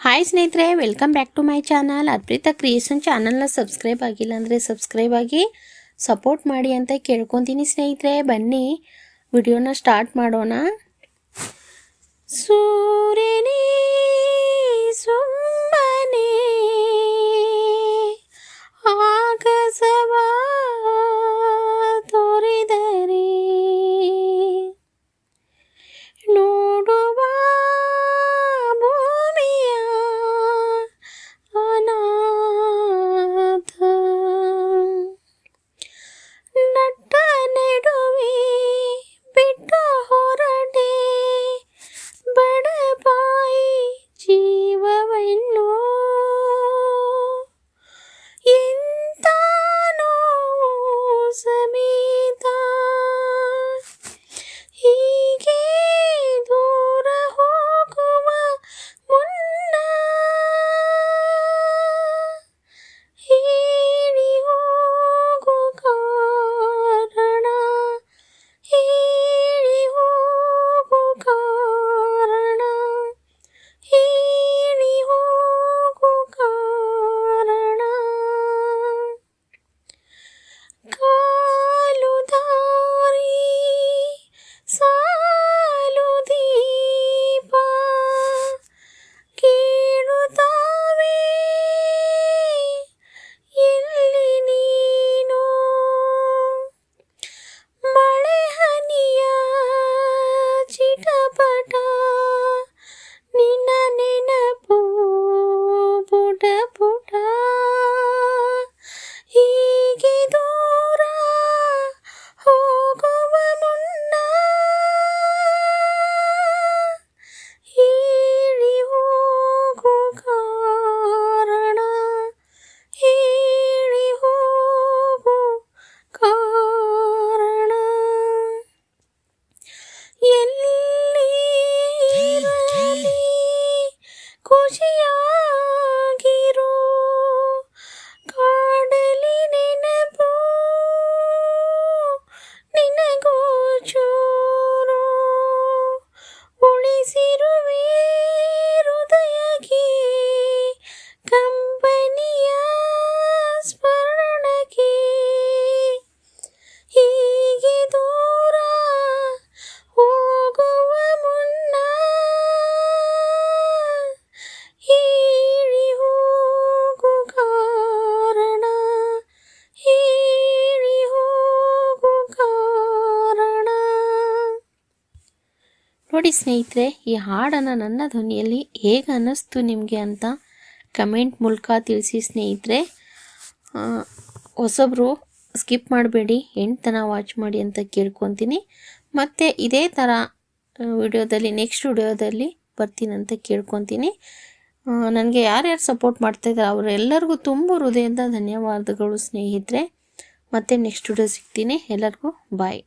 Hi ಸ್ನೇಹಿತರೆ welcome back to my channel Adbhuta creation ಚಾನಲ್ನ subscribe ಆಗಿಲ್ಲ ಅಂದರೆ ಸಬ್ಸ್ಕ್ರೈಬ್ ಆಗಿ ಸಪೋರ್ಟ್ ಮಾಡಿ ಅಂತ ಕೇಳ್ಕೊತೀನಿ ಸ್ನೇಹಿತರೆ. ಬನ್ನಿ ವಿಡಿಯೋನ ಸ್ಟಾರ್ಟ್ ಮಾಡೋಣ. ಸೂರ್ಯನೇ ಪಟ 过去呀 ನೋಡಿ ಸ್ನೇಹಿತರೆ, ಈ ಹಾಡನ್ನು ನನ್ನ ಧ್ವನಿಯಲ್ಲಿ ಹೇಗೆ ಅನ್ನಿಸ್ತು ನಿಮಗೆ ಅಂತ ಕಮೆಂಟ್ ಮೂಲಕ ತಿಳಿಸಿ ಸ್ನೇಹಿತರೆ. ಹೊಸಬ್ರು ಸ್ಕಿಪ್ ಮಾಡಬೇಡಿ, ಎಂಟು ವಾಚ್ ಮಾಡಿ ಅಂತ ಕೇಳ್ಕೊತೀನಿ. ಮತ್ತು ಇದೇ ಥರ ವಿಡಿಯೋದಲ್ಲಿ, ನೆಕ್ಸ್ಟ್ ವಿಡಿಯೋದಲ್ಲಿ ಬರ್ತೀನಿ ಅಂತ ಕೇಳ್ಕೊತೀನಿ. ನನಗೆ ಯಾರ್ಯಾರು ಸಪೋರ್ಟ್ ಮಾಡ್ತಾಯಿದ್ದಾರೆ ಅವರೆಲ್ಲರಿಗೂ ತುಂಬ ಹೃದಯದ ಧನ್ಯವಾದಗಳು ಸ್ನೇಹಿತರೆ. ಮತ್ತೆ ನೆಕ್ಸ್ಟ್ ವಿಡಿಯೋ ಸಿಗ್ತೀನಿ. ಎಲ್ಲರಿಗೂ ಬಾಯ್.